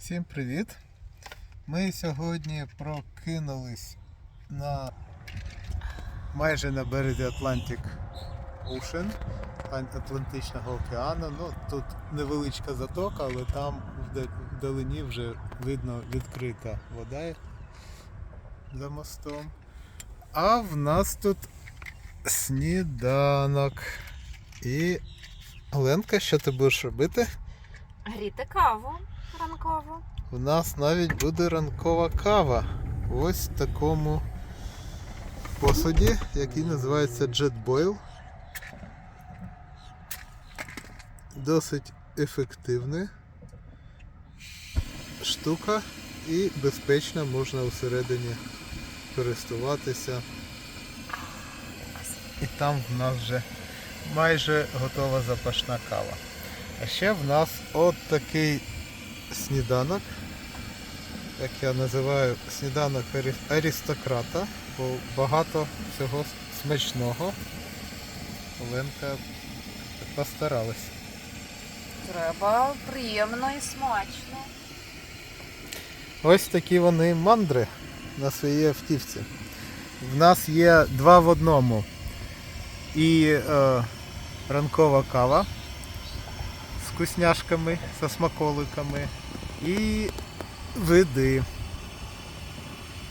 Всім привіт! Ми сьогодні прокинулись на майже на березі Atlantic Ocean, Атлантичного океану. Ну, тут невеличка затока, але там вдалині вже видно відкрита вода за мостом. А в нас тут сніданок. І Оленка, що ти будеш робити? Гріти каву ранкову. У нас навіть буде ранкова кава. Ось в такому посуді, який називається Jet Boil. Досить ефективна штука і безпечно можна усередині користуватися. І там в нас вже майже готова запашна кава. А ще в нас от такий сніданок, як я називаю сніданок аристократа, бо багато всього смачного. Оленка постаралась. Треба приємно і смачно. Ось такі вони мандри на своїй автівці. В нас є два в одному. І е, ранкова кава вкусняшками, со смаколиками. І види.